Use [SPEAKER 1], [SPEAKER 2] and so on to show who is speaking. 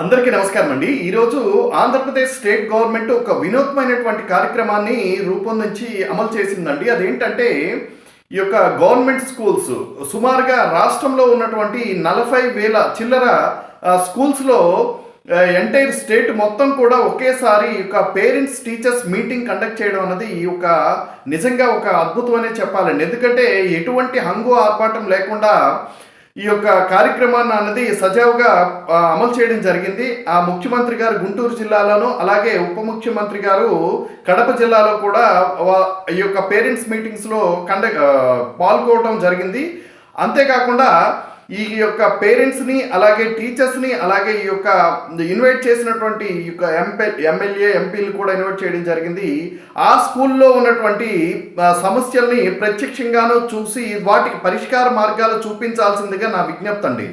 [SPEAKER 1] అందరికీ నమస్కారం అండి. ఈరోజు ఆంధ్రప్రదేశ్ స్టేట్ గవర్నమెంట్ ఒక వినూత్నమైనటువంటి కార్యక్రమాన్ని రూపొందించి అమలు చేసిందండి. అదేంటంటే ఈ యొక్క గవర్నమెంట్ స్కూల్స్ సుమారుగా రాష్ట్రంలో ఉన్నటువంటి నలభై వేల చిల్లర స్కూల్స్లో ఎంటైర్ స్టేట్ మొత్తం కూడా ఒకేసారి ఈ యొక్క పేరెంట్స్ టీచర్స్ మీటింగ్ కండక్ట్ చేయడం అన్నది ఈ యొక్క నిజంగా ఒక అద్భుతమనే చెప్పాలండి. ఎందుకంటే ఎటువంటి హంగు ఆర్భాటం లేకుండా ఈ యొక్క కార్యక్రమాన్ని అన్నది సజావుగా అమలు చేయడం జరిగింది. ఆ ముఖ్యమంత్రి గారు గుంటూరు జిల్లాలోను అలాగే ఉప ముఖ్యమంత్రి గారు కడప జిల్లాలో కూడా ఈ యొక్క పేరెంట్స్ మీటింగ్స్లో కండక్ట్ పాల్గొనడం జరిగింది. అంతేకాకుండా ఈ యొక్క పేరెంట్స్ని అలాగే టీచర్స్ని అలాగే ఈ యొక్క ఇన్వైట్ చేసినటువంటి ఈ యొక్క ఎంపీ ఎమ్మెల్యే ఎంపీలు కూడా ఇన్వైట్ చేయడం జరిగింది. ఆ స్కూల్లో ఉన్నటువంటి సమస్యల్ని ప్రత్యక్షంగానూ చూసి వాటికి పరిష్కార మార్గాలు చూపించాల్సిందిగా నా విజ్ఞప్తి అండి.